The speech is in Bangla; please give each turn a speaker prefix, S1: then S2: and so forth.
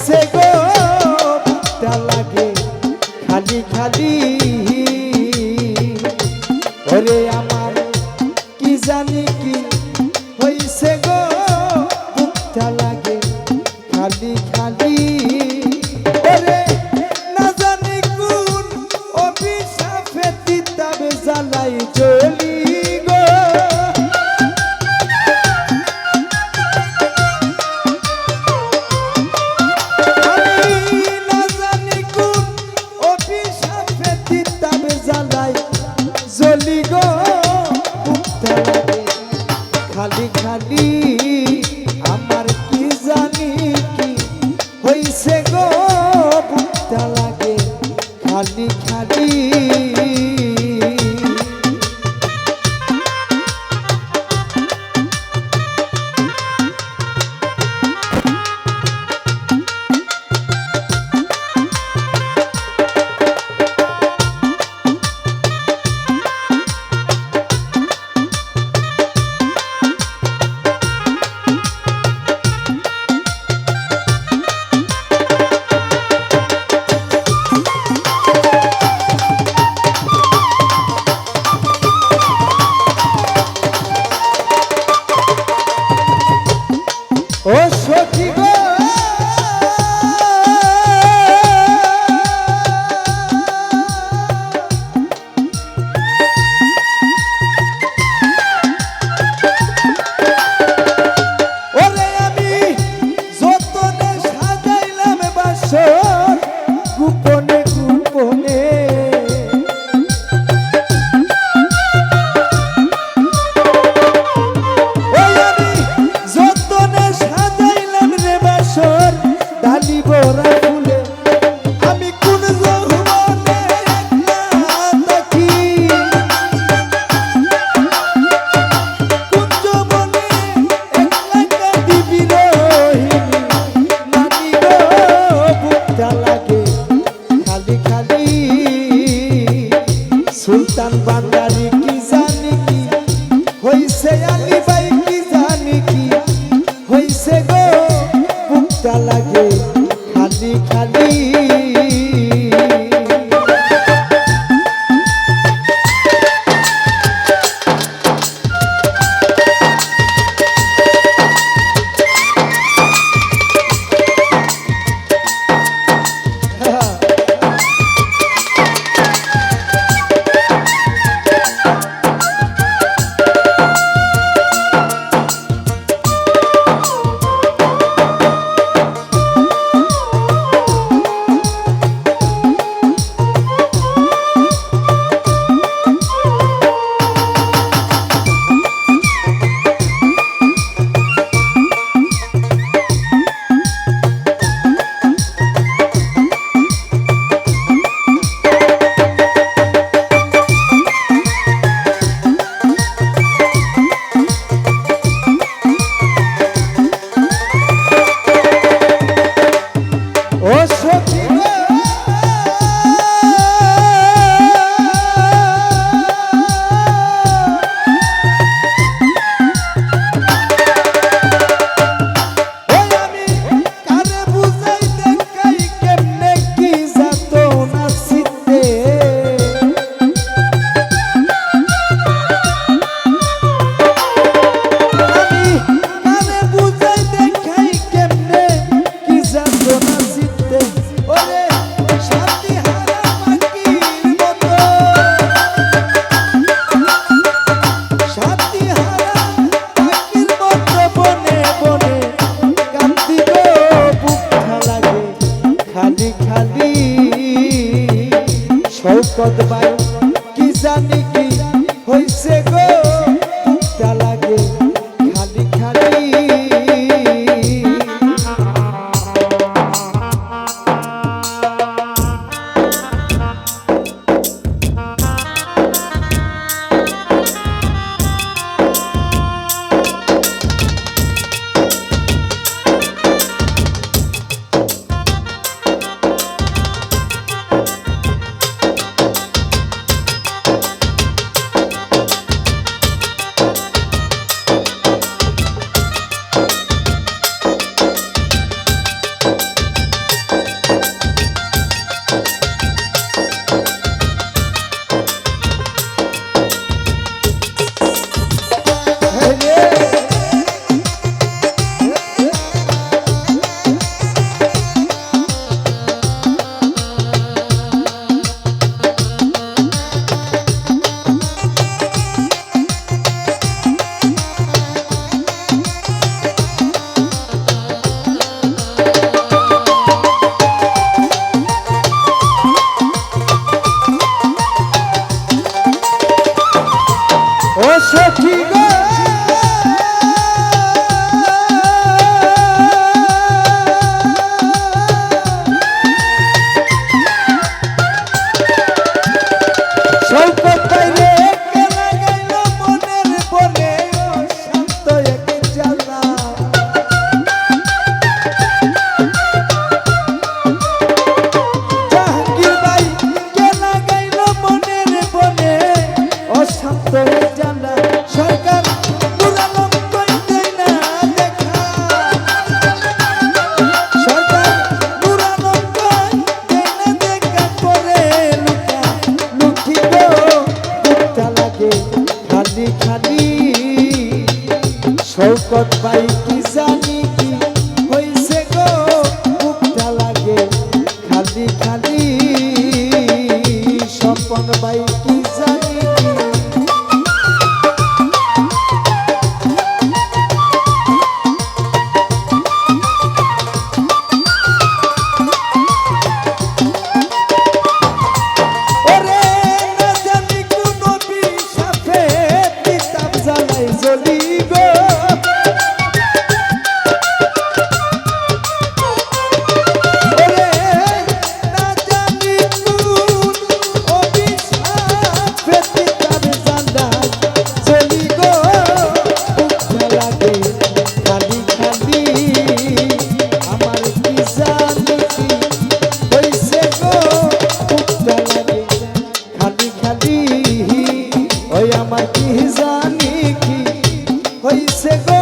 S1: হয়েছে গো লাগে খালি খালি। ওরে আমার, কি জানি কি হয়েছে গো লাগে খালি খালি। The Bye. Amigo! শিক্ষা খালি শৌকত পাইকি ওই আমার কি জানি কি হইছে গো?